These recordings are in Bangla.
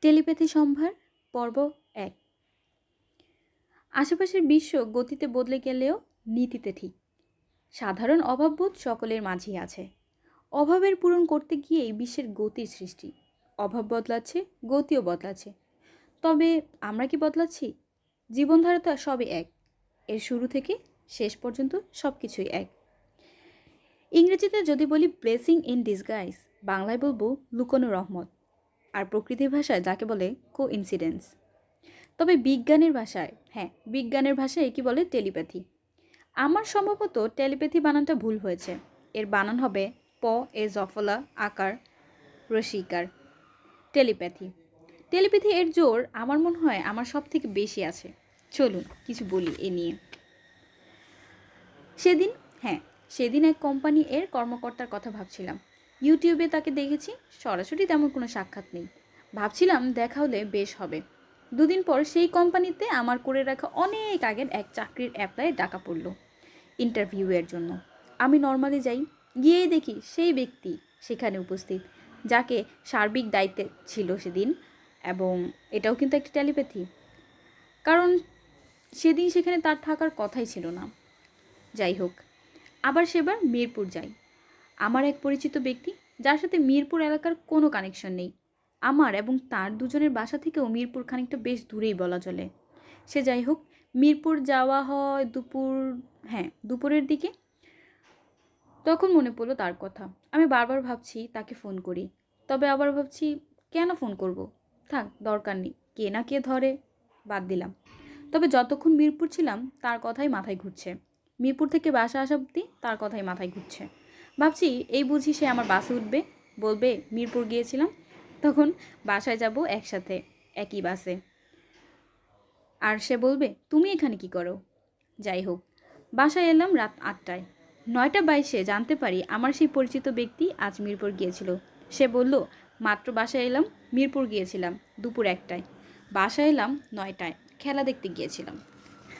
টেলিপ্যাথি সম্ভার, পর্ব এক। আশেপাশের বিশ্ব গতিতে বদলে গেলেও নীতিতে ঠিক। সাধারণ অভাববোধ সকলের মাঝেই আছে। অভাবের পূরণ করতে গিয়েই বিশ্বের গতির সৃষ্টি। অভাব বদলাচ্ছে, গতিও বদলাচ্ছে। তবে আমরা কি বদলাচ্ছি? জীবনধারা তো সবই এক। এর শুরু থেকে শেষ পর্যন্ত সব কিছুই এক। ইংরেজিতে যদি বলি ব্লেসিং ইন ডিসগাইজ বাংলায় বলব, লুকোনো রহমত। আর প্রকৃতির ভাষায় যাকে বলে কো ইনসিডেন্স তবে বিজ্ঞানের ভাষায় হ্যাঁ বিজ্ঞানের ভাষায় কি বলে টেলিপ্যাথি। আমার সম্ভবত টেলিপ্যাথি বানানটা ভুল হয়েছে। এর বানান হবে প, এ, জফলা, আকার, রসিকার। টেলিপ্যাথি। টেলিপ্যাথি এর জোর আমার মনে হয় আমার সব থেকে বেশি আছে। চলুন কিছু বলি এ নিয়ে। সেদিন হ্যাঁ সেদিন এক কোম্পানি এর কর্মকর্তার কথা ভাবছিলাম। ইউটিউবে তাকে দেখেছি, সরাসরি তেমন কোনো সাক্ষাৎ নেই। ভাবছিলাম দেখা হলে বেশ হবে। দুদিন পর সেই কোম্পানিতে আমার করে রাখা অনেক আগের এক চাকরির অ্যাপ্লাই ডাকা পড়ল ইন্টারভিউয়ের জন্য। আমি নর্মালি যাই, গিয়েই দেখি সেই ব্যক্তি সেখানে উপস্থিত, যাকে সার্বিক দায়িত্বে ছিল সেদিন এবং এটাও কিন্তু একটি টেলিপ্যাথি কারণ সেদিন সেখানে তার থাকার কথাই ছিল না। যাই হোক, আবার সেবার মিরপুর যাই। আমার এক পরিচিত ব্যক্তি, যার সাথে মিরপুর এলাকার কোনো কানেকশন নেই। আমার এবং তার দুজনের বাসা থেকেও মিরপুর খানিকটা বেশ দূরেই বলা চলে। সে যাই হোক, মিরপুর যাওয়া হয় দুপুর হ্যাঁ দুপুরের দিকে। তখন মনে পড়ল তার কথা। আমি বারবার ভাবছি তাকে ফোন করি। তবে আবার ভাবছি, কেন ফোন করব? থাক, দরকার নেই। কে না কে ধরে? বাদ দিলাম। তবে যতক্ষণ মিরপুর ছিলাম, তার কথাই মাথায় ঘুরছে। মিরপুর থেকে বাসা আসা অব্দি তার কথাই মাথায় ঘুরছে। ভাবছি, এই বুঝি সে আমার বাসে উঠবে, বলবে, মিরপুর গিয়েছিলাম, তখন বাসায় যাব একসাথে, একই বাসে। আর সে বলবে, তুমি এখানে কি করো? যাই হোক, বাসায় এলাম রাত আটটায়। নয়টা বাইশে জানতে পারি আমার সেই পরিচিত ব্যক্তি আজ মিরপুর গিয়েছিল। সে বলল, মাত্র বাসায় এলাম, মিরপুর গিয়েছিলাম, দুপুর একটায়। বাসায় এলাম নয়টায়, খেলা দেখতে গিয়েছিলাম।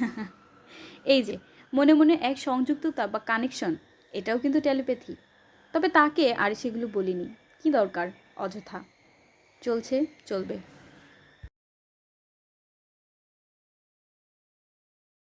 এই যে, মনে মনে এক সংযুক্ততা বা কানেকশন এটাও কিন্তু টেলিপ্যাথি। তবে তাকে আর সেগুলো বলিনি। কি দরকার? অযথা। চলছে চলবে।